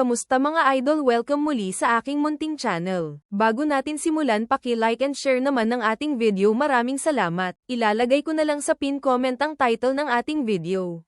Kamusta mga idol welcome muli sa aking munting channel. Bago natin simulan paki-like and share naman ng ating video maraming salamat. Ilalagay ko na lang sa pin comment ang title ng ating video.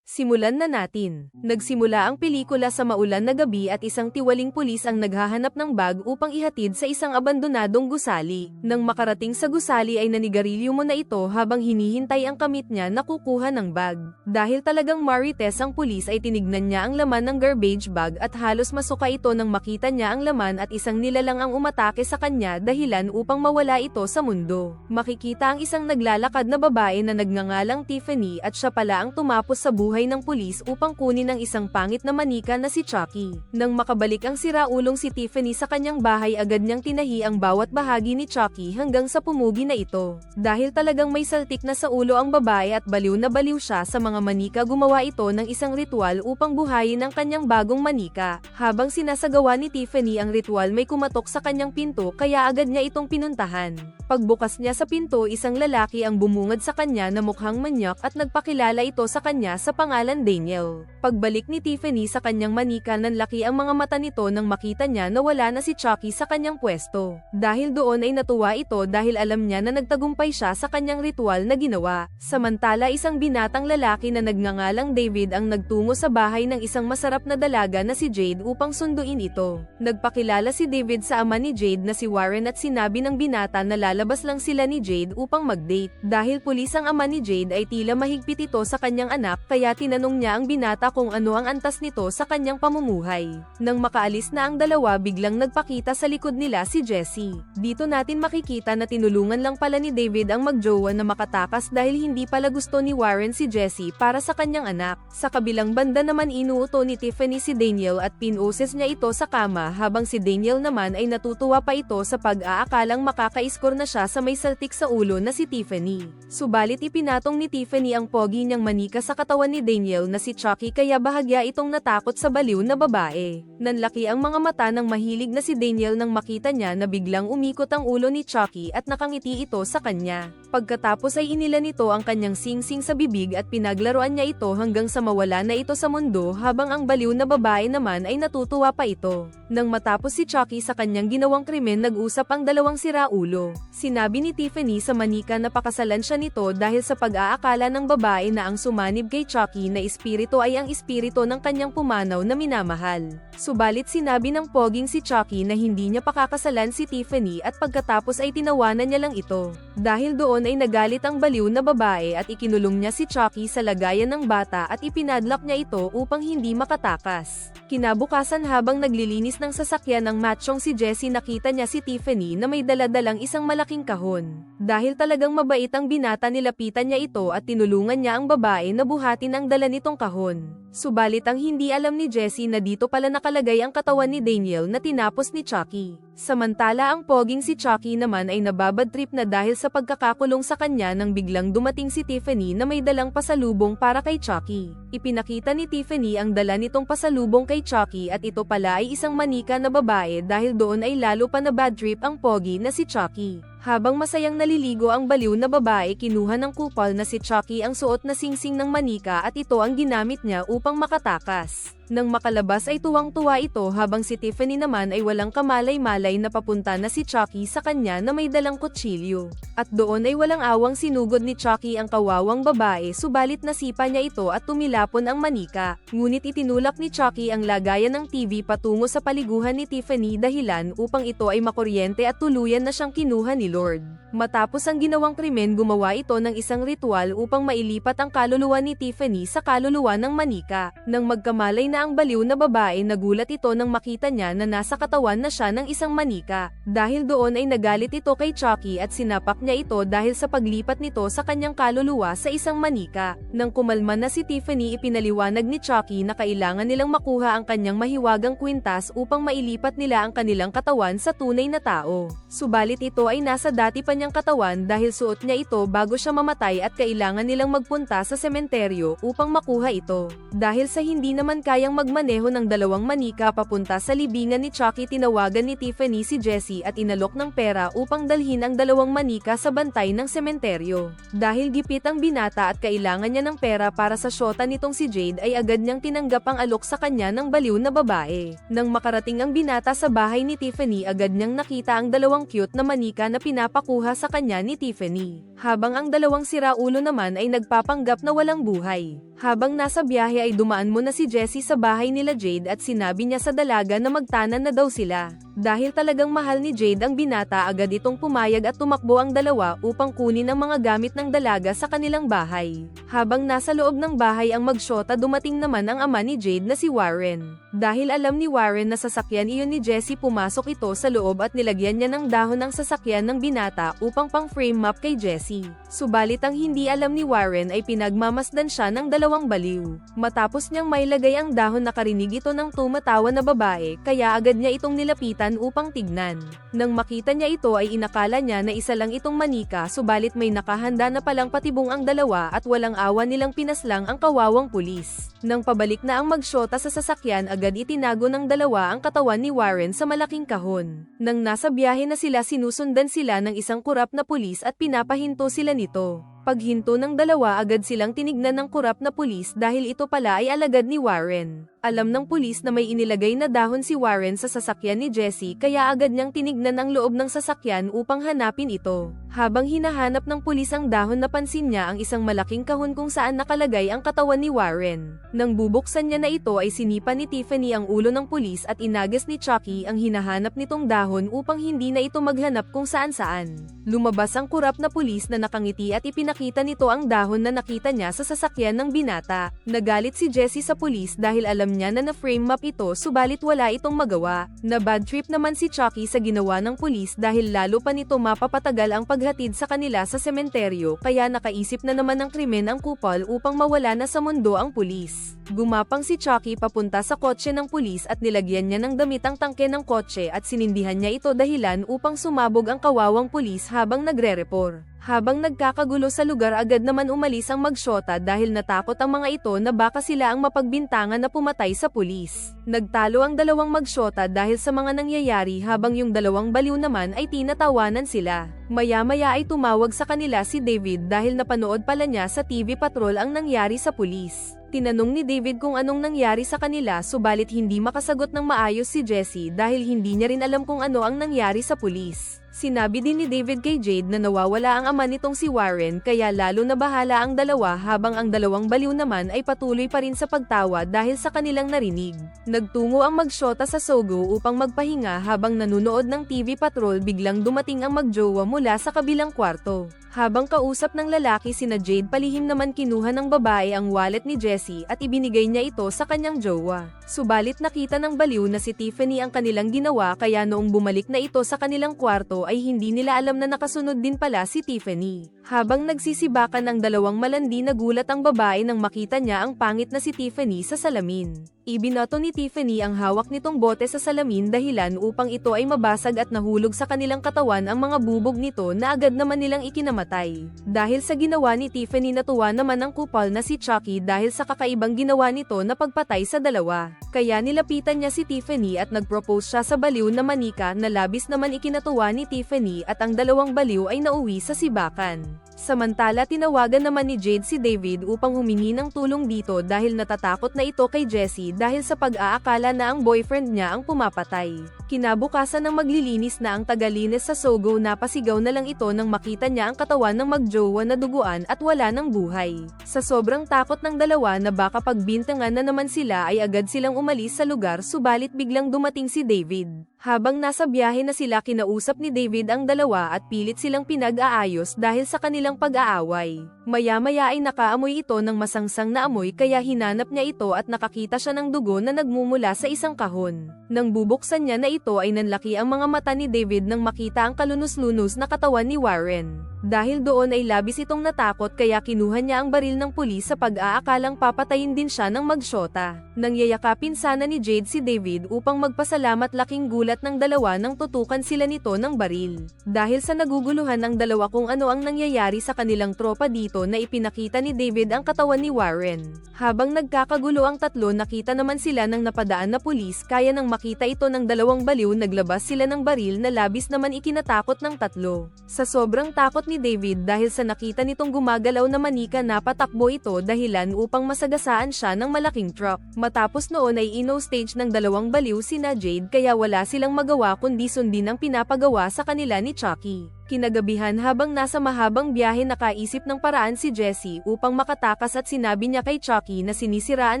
Simulan na natin. Nagsimula ang pelikula sa maulan na gabi at isang tiwaling pulis ang naghahanap ng bag upang ihatid sa isang abandonadong gusali. Nang makarating sa gusali ay nanigarilyo mo na ito habang hinihintay ang kamit niya na kukuha ng bag. Dahil talagang marites ang pulis ay tinignan niya ang laman ng garbage bag at halos masuka ito nang makita niya ang laman at isang nilalang ang umatake sa kanya dahilan upang mawala ito sa mundo. Makikita ang isang naglalakad na babae na nagngangalang Tiffany at siya pala ang tumapos sa buhay ng pulis upang kunin ang isang pangit na manika na si Chucky. Nang makabalik ang siraulong si Tiffany sa kanyang bahay agad niyang tinahi ang bawat bahagi ni Chucky hanggang sa pumugi na ito. Dahil talagang may saltik na sa ulo ang babae at baliw na baliw siya sa mga manika gumawa ito ng isang ritual upang buhayin ang kanyang bagong manika. Habang sinasagawa ni Tiffany ang ritual may kumatok sa kanyang pinto kaya agad niya itong pinuntahan. Pagbukas niya sa pinto isang lalaki ang bumungad sa kanya na mukhang manyak at nagpakilala ito sa kanya sa pangalan Daniel. Pagbalik ni Tiffany sa kanyang manika nanlaki ang mga mata nito nang makita niya na wala na si Chucky sa kanyang pwesto. Dahil doon ay natuwa ito dahil alam niya na nagtagumpay siya sa kanyang ritual na ginawa. Samantala isang binatang lalaki na nagngangalang David ang nagtungo sa bahay ng isang masarap na dalaga na si Jade upang sunduin ito. Nagpakilala si David sa ama ni Jade na si Warren at sinabi ng binata na lalabas lang sila ni Jade upang mag-date. Dahil pulis ang ama ni Jade ay tila mahigpit ito sa kanyang anak kaya tinanong niya ang binata kung ano ang antas nito sa kanyang pamumuhay. Nang makaalis na ang dalawa biglang nagpakita sa likod nila si Jessie. Dito natin makikita na tinulungan lang pala ni David ang magjowa na makatakas dahil hindi pala gusto ni Warren si Jessie para sa kanyang anak. Sa kabilang banda naman inuuto ni Tiffany si Daniel at pinoses niya ito sa kama habang si Daniel naman ay natutuwa pa ito sa pag-aakalang makaka-score na siya sa may saltik sa ulo na si Tiffany. Subalit ipinatong ni Tiffany ang pogi niyang manika sa katawan ni Daniel na si Chucky kaya bahagya itong natakot sa baliw na babae. Nanlaki ang mga mata ng mahilig na si Daniel nang makita niya na biglang umikot ang ulo ni Chucky at nakangiti ito sa kanya. Pagkatapos ay inila nito ang kanyang singsing sa bibig at pinaglaruan niya ito hanggang sa mawala na ito sa mundo habang ang baliw na babae naman ay natutuwa pa ito. Nang matapos si Chucky sa kanyang ginawang krimen nag-usap ang dalawang siraulo. Sinabi ni Tiffany sa manika na pakasalan siya nito dahil sa pag-aakala ng babae na ang sumanib kay Chucky na espiritu ay ang espiritu ng kanyang pumanaw na minamahal. Subalit sinabi ng poging si Chucky na hindi niya pakakasalan si Tiffany at pagkatapos ay tinawanan niya lang ito. Dahil doon ay nagalit ang baliw na babae at ikinulong niya si Chucky sa lagayan ng bata at ipinadlock niya ito upang hindi makatakas. Kinabukasan habang naglilinis ng sasakyan ng matchong si Jessie nakita niya si Tiffany na may daladalang isang malaking kahon. Dahil talagang mabait ang binata nilapitan niya ito at tinulungan niya ang babae na buhatin ang dala nitong kahon. Subalit ang hindi alam ni Jessie na dito pala nakalagay ang katawan ni Daniel na tinapos ni Chucky. Samantala ang poging si Chucky naman ay nababad trip na dahil sa pagkakakulong sa kanya nang biglang dumating si Tiffany na may dalang pasalubong para kay Chucky. Ipinakita ni Tiffany ang dala nitong pasalubong kay Chucky at ito pala ay isang manika na babae dahil doon ay lalo pa na bad trip ang pogi na si Chucky. Habang masayang naliligo ang baliw na babae kinuha ng kupal na si Chucky ang suot na singsing ng manika at ito ang ginamit niya upang makatakas. Nang makalabas ay tuwang-tuwa ito habang si Tiffany naman ay walang kamalay-malay na papunta na si Chucky sa kanya na may dalang kutsilyo. At doon ay walang awang sinugod ni Chucky ang kawawang babae subalit nasipa niya ito at tumilapon ang manika. Ngunit itinulak ni Chucky ang lagayan ng TV patungo sa paliguhan ni Tiffany dahilan upang ito ay makuryente at tuluyan na siyang kinuha ni Lord. Matapos ang ginawang krimen gumawa ito ng isang ritual upang mailipat ang kaluluwa ni Tiffany sa kaluluwa ng manika. Nang magkamalay na ang baliw na babae nagulat ito nang makita niya na nasa katawan na siya ng isang manika. Dahil doon ay nagalit ito kay Chucky at sinapak niya ito dahil sa paglipat nito sa kanyang kaluluwa sa isang manika. Nang kumalma na si Tiffany ipinaliwanag ni Chucky na kailangan nilang makuha ang kanyang mahiwagang kwintas upang mailipat nila ang kanilang katawan sa tunay na tao. Subalit ito ay nasa sa dati pa niyang katawan dahil suot niya ito bago siya mamatay at kailangan nilang magpunta sa sementeryo upang makuha ito. Dahil sa hindi naman kayang magmaneho ng dalawang manika papunta sa libingan ni Chucky tinawagan ni Tiffany si Jessie at inalok ng pera upang dalhin ang dalawang manika sa bantay ng sementeryo. Dahil gipit ang binata at kailangan niya ng pera para sa syota nitong si Jade ay agad niyang tinanggap ang alok sa kanya ng baliw na babae. Nang makarating ang binata sa bahay ni Tiffany agad niyang nakita ang dalawang cute na manika na pinapakuha sa kanya ni Tiffany. Habang ang dalawang siraulo naman ay nagpapanggap na walang buhay. Habang nasa biyahe ay dumaan mo na si Jessie sa bahay nila Jade at sinabi niya sa dalaga na magtanan na daw sila. Dahil talagang mahal ni Jade ang binata agad itong pumayag at tumakbo ang dalawa upang kunin ang mga gamit ng dalaga sa kanilang bahay. Habang nasa loob ng bahay ang magsyota dumating naman ang ama ni Jade na si Warren. Dahil alam ni Warren na sasakyan iyon ni Jessie pumasok ito sa loob at nilagyan niya ng dahon ng sasakyan ng binata upang pang frame up kay Jessie. Subalit ang hindi alam ni Warren ay pinagmamasdan siya ng dalawang baliw. Matapos niyang mailagay ang dahon nakarinig ito ng tumatawa na babae kaya agad niya itong nilapitan upang tignan. Nang makita niya ito ay inakala niya na isa lang itong manika subalit may nakahanda na palang patibong ang dalawa at walang awa nilang pinaslang ang kawawang pulis. Nang pabalik na ang magsyota sa sasakyan agad itinago ng dalawa ang katawan ni Warren sa malaking kahon. Nang nasa biyahe na sila sinusundan sila ng isang kurap na pulis at pinapahinto sila nito. Paghinto ng dalawa agad silang tinignan ng kurap na pulis dahil ito pala ay alagad ni Warren. Alam ng pulis na may inilagay na dahon si Warren sa sasakyan ni Jessie kaya agad niyang tinignan ang loob ng sasakyan upang hanapin ito. Habang hinahanap ng pulis ang dahon napansin niya ang isang malaking kahon kung saan nakalagay ang katawan ni Warren. Nang bubuksan niya na ito ay sinipa ni Tiffany ang ulo ng pulis at inagas ni Chucky ang hinahanap nitong dahon upang hindi na ito maghanap kung saan saan. Lumabas ang kurap na pulis na nakangiti at ipinakita nito ang dahon na nakita niya sa sasakyan ng binata. Nagalit si Jessie sa pulis dahil alam niya na na-frame up ito subalit wala itong magawa. Na bad trip naman si Chucky sa ginawa ng pulis dahil lalo pa nito mapapatagal ang paghatid sa kanila sa sementeryo kaya nakaisip na naman ng krimen ang kupal upang mawala na sa mundo ang pulis. Gumapang si Chucky papunta sa kotse ng pulis at nilagyan niya ng damit ang tangke ng kotse at sinindihan niya ito dahilan upang sumabog ang kawawang pulis habang nagre-report. Habang nagkakagulo sa lugar agad naman umalis ang magsyota dahil natakot ang mga ito na baka sila ang mapagbintangan na pumatay sa pulis. Nagtalo ang dalawang magsyota dahil sa mga nangyayari habang yung dalawang baliw naman ay tinatawanan sila. Maya-maya ay tumawag sa kanila si David dahil napanood pala niya sa TV Patrol ang nangyari sa pulis. Tinanong ni David kung anong nangyari sa kanila subalit hindi makasagot ng maayos si Jessie dahil hindi niya rin alam kung ano ang nangyari sa pulis. Sinabi din ni David kay Jade na nawawala ang ama nitong si Warren kaya lalo na bahala ang dalawa habang ang dalawang baliw naman ay patuloy pa rin sa pagtawa dahil sa kanilang narinig. Nagtungo ang magsyota sa Sogo upang magpahinga habang nanunood ng TV Patrol biglang dumating ang magjowa mula sa kabilang kwarto. Habang kausap ng lalaki sina Jade palihim naman kinuha ng babae ang wallet ni Jessie at ibinigay niya ito sa kanyang jowa. Subalit nakita ng baliw na si Tiffany ang kanilang ginawa kaya noong bumalik na ito sa kanilang kwarto ay hindi nila alam na nakasunod din pala si Tiffany. Habang nagsisibakan ang dalawang malandi nagulat ang babae nang makita niya ang pangit na si Tiffany sa salamin. Ibinoto ni Tiffany ang hawak nitong bote sa salamin dahilan upang ito ay mabasag at nahulog sa kanilang katawan ang mga bubog nito na agad naman nilang ikinamatay. Dahil sa ginawa ni Tiffany natuwa naman ang kupal na si Chucky dahil sa kakaibang ginawa nito na pagpatay sa dalawa. Kaya nilapitan niya si Tiffany at nagpropose siya sa baliw na manika na labis naman ikinatuwa ni Tiffany at ang dalawang baliw ay nauwi sa sibakan. Samantala tinawagan naman ni Jade si David upang humingi ng tulong dito dahil natatakot na ito kay Jessie dahil sa pag-aakala na ang boyfriend niya ang pumapatay. Kinabukasan ng maglilinis na ang tagalinis sa Sogo napasigaw na lang ito nang makita niya ang katawan ng magjowa na duguan at wala ng buhay. Sa sobrang takot ng dalawa na baka pagbintangan na naman sila ay agad silang umalis sa lugar subalit biglang dumating si David. Habang nasa biyahe na sila kinausap ni David ang dalawa at pilit silang pinag-aayos dahil sa kanilang pag-aaway. Maya-maya ay nakaamoy ito ng masangsang na amoy kaya hinanap niya ito at nakakita siya ng dugo na nagmumula sa isang kahon. Nang bubuksan niya na ito ay nanlaki ang mga mata ni David nang makita ang kalunos-lunos na katawan ni Warren. Dahil doon ay labis itong natakot kaya kinuha niya ang baril ng pulis sa pag-aakalang papatayin din siya ng magsyota. Nang yayakapin sana ni Jade si David upang magpasalamat laking gulat ng dalawa nang tutukan sila nito ng baril. Dahil sa naguguluhan ng dalawa kung ano ang nangyayari sa kanilang tropa dito na ipinakita ni David ang katawan ni Warren. Habang nagkakagulo ang tatlo nakita naman sila ng napadaan na pulis kaya nang makita ito ng dalawang baliw naglabas sila ng baril na labis naman ikinatakot ng tatlo. Sa sobrang takot ni David dahil sa nakita nitong gumagalaw na manika napatakbo ito dahilan upang masagasaan siya ng malaking truck. Matapos noon ay ino stage ng dalawang baliw sina Jade kaya wala silang magawa kundi sundin ang pinapagawa sa kanila ni Chucky. Kinagabihan habang nasa mahabang biyahe nakaisip ng paraan si Jessie upang makatakas at sinabi niya kay Chucky na sinisiraan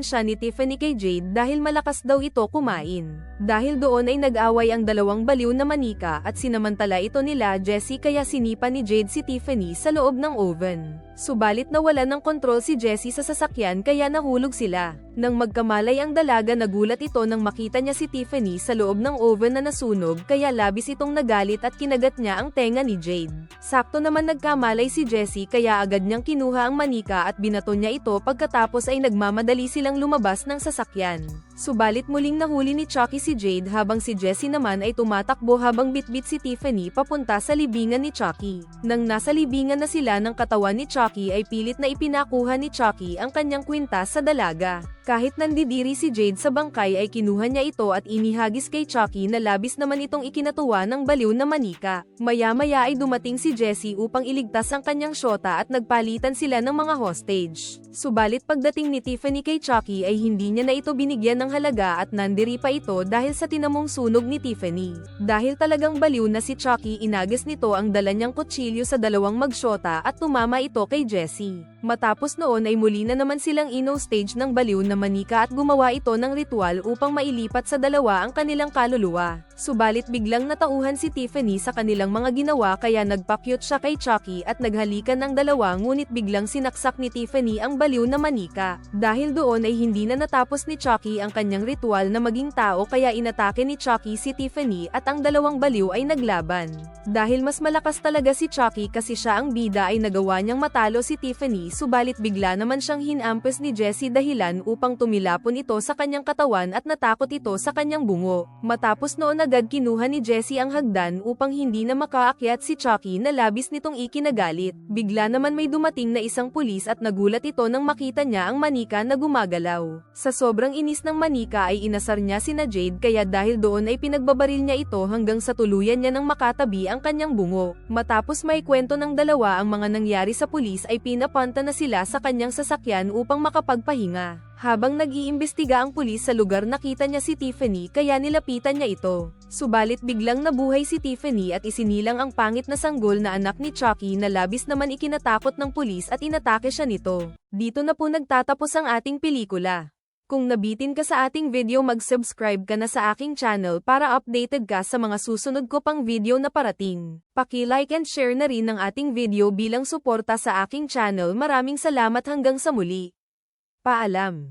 siya ni Tiffany kay Jade dahil malakas daw ito kumain. Dahil doon ay nag-away ang dalawang baliw na manika at sinamantala ito nila Jessie kaya sinipa ni Jade si Tiffany sa loob ng oven. Subalit nawala ng kontrol si Jessie sa sasakyan kaya nahulog sila. Nang magkamalay ang dalaga nagulat ito nang makita niya si Tiffany sa loob ng oven na nasunog kaya labis itong nagalit at kinagat niya ang tenga ni Jade. Sakto naman nagkamalay si Jessie kaya agad niyang kinuha ang manika at binato niya ito pagkatapos ay nagmamadali silang lumabas ng sasakyan. Subalit muling nahuli ni Chucky si Jade habang si Jessie naman ay tumatakbo habang bitbit si Tiffany papunta sa libingan ni Chucky. Nang nasa libingan na sila ng katawan ni Chucky ay pilit na ipinakuha ni Chucky ang kanyang kwintas sa dalaga. Kahit nandidiri si Jade sa bangkay ay kinuha niya ito at inihagis kay Chucky na labis naman itong ikinatuwa ng baliw na manika. Maya-maya ay dumating si Jessie upang iligtas ang kanyang syota at nagpalitan sila ng mga hostage. Subalit pagdating ni Tiffany kay Chucky ay hindi niya na ito binigyan ng halaga at nandiri pa ito dahil sa tinamong sunog ni Tiffany. Dahil talagang baliw na si Chucky inagis nito ang dala niyang kutsilyo sa dalawang magsyota at tumama ito kay Jessie. Matapos noon ay muli na naman silang ino stage ng baliw na manika at gumawa ito ng ritual upang mailipat sa dalawa ang kanilang kaluluwa. Subalit biglang natauhan si Tiffany sa kanilang mga ginawa kaya nagpakyut siya kay Chucky at naghalikan ng dalawa ngunit biglang sinaksak ni Tiffany ang baliw na manika. Dahil doon ay hindi na natapos ni Chucky ang kanyang ritual na maging tao kaya inatake ni Chucky si Tiffany at ang dalawang baliw ay naglaban. Dahil mas malakas talaga si Chucky kasi siya ang bida ay nagawa niyang matalo si Tiffany subalit bigla naman siyang hinampes ni Jessie dahilan upang tumilapon ito sa kanyang katawan at natakot ito sa kanyang bungo. Matapos noon agad kinuha ni Jessie ang hagdan upang hindi na makaakyat si Chucky na labis nitong ikinagalit. Bigla naman may dumating na isang pulis at nagulat ito nang makita niya ang manika na gumagalaw. Sa sobrang inis ng manika ay inasar niya sina Jade kaya dahil doon ay pinagbabaril niya ito hanggang sa tuluyan niya ng makatabi ang kanyang bungo. Matapos may kwento ng dalawa ang mga nangyari sa pulis ay pinapunta na sila sa kanyang sasakyan upang makapagpahinga. Habang nag-iimbestiga ang pulis sa lugar nakita niya si Tiffany kaya nilapitan niya ito. Subalit biglang nabuhay si Tiffany at isinilang ang pangit na sanggol na anak ni Chucky na labis naman ikinatakot ng pulis at inatake siya nito. Dito na po nagtatapos ang ating pelikula. Kung nabitin ka sa ating video mag-subscribe ka na sa aking channel para updated ka sa mga susunod ko pang video na parating. Paki-like and share na rin ang ating video bilang suporta sa aking channel. Maraming salamat hanggang sa muli. Paalam.